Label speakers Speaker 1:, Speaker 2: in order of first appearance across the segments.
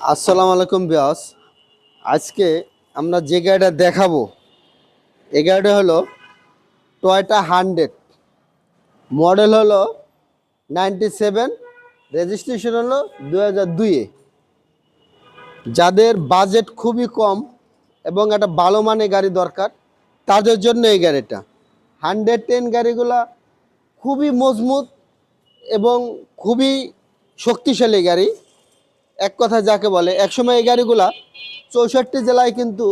Speaker 1: আসসালামু আলাইকুম বিয়াস আজকে আমরা যে গাড়িটা দেখাবো, এই গাড়িটা হলো টয়টা হান্ড্রেড। মডেল হলো নাইনটি সেভেন, রেজিস্ট্রেশন হলো দু হাজার দুইয়ে যাদের বাজেট খুবই কম এবং একটা ভালো মানের গাড়ি দরকার, তাদের জন্য এই গাড়িটা। হান্ড্রেড টেন গাড়িগুলা খুবই মজবুত এবং খুবই শক্তিশালী গাড়ি। এক কথা যাকে বলে, একসময় এই গাড়িগুলা চৌষট্টি জেলায় কিন্তু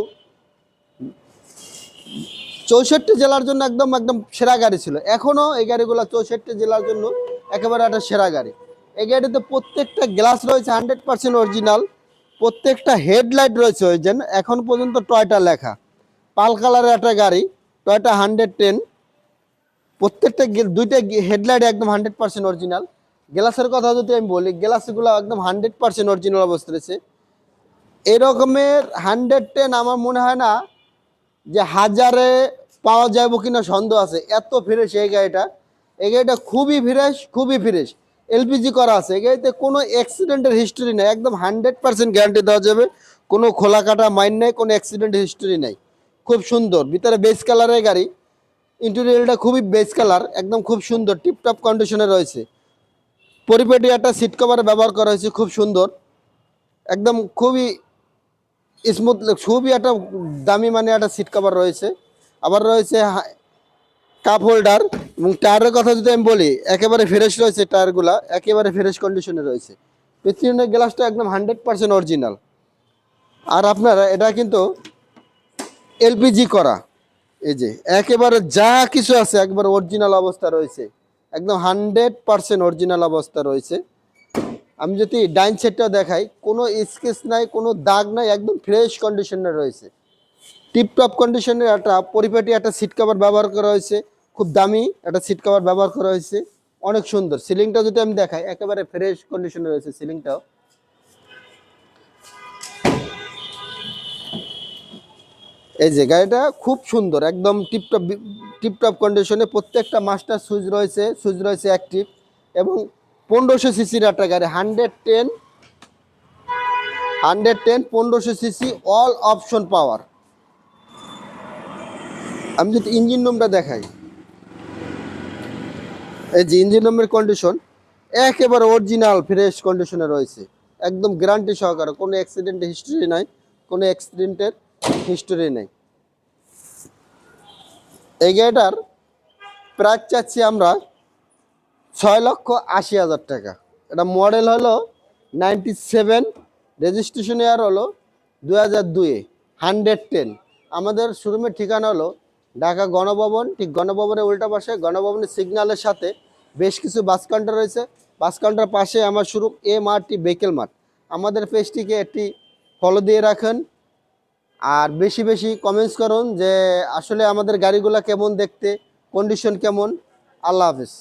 Speaker 1: চৌষট্টি জেলার জন্য একদম একদম সেরা গাড়ি ছিল। এখনও এই গাড়িগুলো চৌষট্টি জেলার জন্য একেবারে একটা সেরা গাড়ি। এই গাড়িতে প্রত্যেকটা গ্লাস রয়েছে হান্ড্রেড পার্সেন্ট অরিজিনাল প্রত্যেকটা হেডলাইট রয়েছে ওই জন্য এখন পর্যন্ত টয়টা লেখা। পাল কালারের একটা গাড়ি টয়টা হান্ড্রেড টেন প্রত্যেকটা দুইটা হেডলাইট একদম হান্ড্রেড পার্সেন্ট অরিজিনাল গ্লাসের কথা যদি আমি বলি, গ্লাসগুলো একদম হান্ড্রেড পার্সেন্ট অরিজিনাল অবস্থা রয়েছে। এরকমের হান্ড্রেড টেন আমার মনে হয় না যে হাজারে পাওয়া যাবে কিনা সন্দেহ আছে। এত ফ্রেশ এই গাড়িটা। এই গাড়িটা খুবই ফ্রেশ খুবই ফ্রেশ এলপিজি করা আছে। এই গাড়িতে কোনো অ্যাক্সিডেন্টের হিস্টোরি নেই। একদম হান্ড্রেড পার্সেন্ট গ্যারান্টি দেওয়া যাবে। কোনো খোলা কাটা মাইন নেই, কোনো অ্যাক্সিডেন্টের হিস্টোরি নেই। খুব সুন্দর। ভিতরে বেস কালারের গাড়ি। ইন্টেরিয়রটা খুবই বেস কালার একদম খুব সুন্দর টিপটপ কন্ডিশনে রয়েছে। পরিপেটি একটা সিট কভার ব্যবহার করা হয়েছে, খুব সুন্দর। একদম খুবই স্মুথ খুবই একটা দামি মানে একটা সিট কভার রয়েছে। আবার রয়েছে কাপ হোল্ডার এবং টায়ারের কথা যদি আমি বলি, একেবারে ফ্রেশ রয়েছে টায়ারগুলা একেবারে ফ্রেশ কন্ডিশনে রয়েছে। পেছনের গ্লাসটা একদম হান্ড্রেড পার্সেন্ট অরিজিনাল আর আপনারা, এটা কিন্তু এলপিজি করা। এই যে, একেবারে যা কিছু আছে, একবার অরিজিনাল অবস্থা রয়েছে। একদম হান্ড্রেড পার্সেন্ট অরিজিনাল অবস্থা রয়েছে। আমি যদি ডাইন সেটটা দেখাই, কোনো স্কেচ নাই, কোনো দাগ নাই, একদম ফ্রেশ কন্ডিশনে রয়েছে। টিপটপ কন্ডিশনের একটা পরিপাটি একটা সিট কভার ব্যবহার করা হয়েছে। খুব দামি একটা সিট কভার ব্যবহার করা হয়েছে। অনেক সুন্দর। সিলিংটা যদি আমি দেখাই, একেবারে ফ্রেশ কন্ডিশনে রয়েছে সিলিংটাও এই যে গাড়িটা খুব সুন্দর, একদম টিপটপ টিপটপ কন্ডিশনে প্রত্যেকটা মাস্টার সুইচ রয়েছে সুইচ রয়েছে অ্যাক্টিভ এবং পনেরোশো সিসির একটা গাড়ি হান্ড্রেড টেন হান্ড্রেড টেন পনেরোশো সিসি অল অপশন পাওয়ার আমি যদি ইঞ্জিন রুমটা দেখাই। এই যে ইঞ্জিন রুমের কন্ডিশন একেবারে অরিজিনাল ফ্রেশ কন্ডিশনে রয়েছে। একদম গ্যারান্টি সহকারে, কোনো অ্যাক্সিডেন্টের হিস্টোরি নাই, কোনো অ্যাক্সিডেন্টের হিস্টোরি নেই। এই গাড়িটার প্রাইস চাচ্ছি আমরা ছয় লক্ষ আশি হাজার টাকা। এটা মডেল হলো নাইনটি সেভেন, রেজিস্ট্রেশন ইয়ার হলো দু হাজার দুয়ে হান্ড্রেড টেন। আমাদের শোরুমের ঠিকানা হলো ঢাকা গণভবন। ঠিক গণভবনের উল্টা পাশে গণভবনের সিগন্যালের সাথে বেশ কিছু বাস কাউন্টার রয়েছে। বাস কাউন্টার পাশে আমার শোরুম এম আর টি বেকেল মাঠ আমাদের পেজটিকে একটি ফলো দিয়ে রাখেন। আর বেশি বেশি কমেন্টস করুন যে আসলে আমাদের গাড়িগুলো কেমন দেখতে কন্ডিশন কেমন। আল্লাহ হাফিজ।